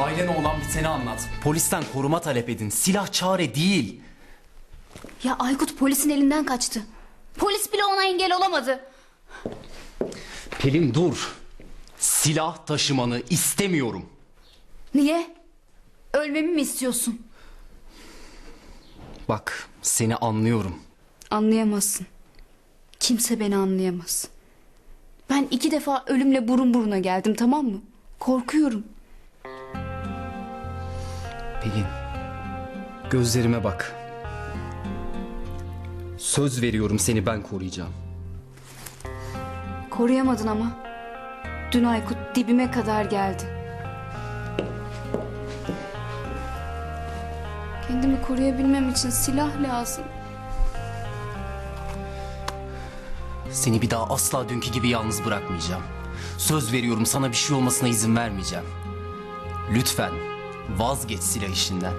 Ailene olan biteni anlat. Polisten koruma talep edin. Silah çare değil. Ya Aykut polisin elinden kaçtı. Polis bile ona engel olamadı. Pelin dur. Silah taşımanı istemiyorum. Niye? Ölmemi mi istiyorsun? Bak seni anlıyorum. Anlayamazsın. Kimse beni anlayamaz. Ben iki defa ölümle burun buruna geldim tamam mı? Korkuyorum. Pelin. Gözlerime bak. Söz veriyorum seni ben koruyacağım. Koruyamadın ama. Dün Aykut dibime kadar geldi. Kendimi koruyabilmem için silah lazım. Seni bir daha asla dünkü gibi yalnız bırakmayacağım. Söz veriyorum sana bir şey olmasına izin vermeyeceğim. Lütfen vazgeç silah işinden.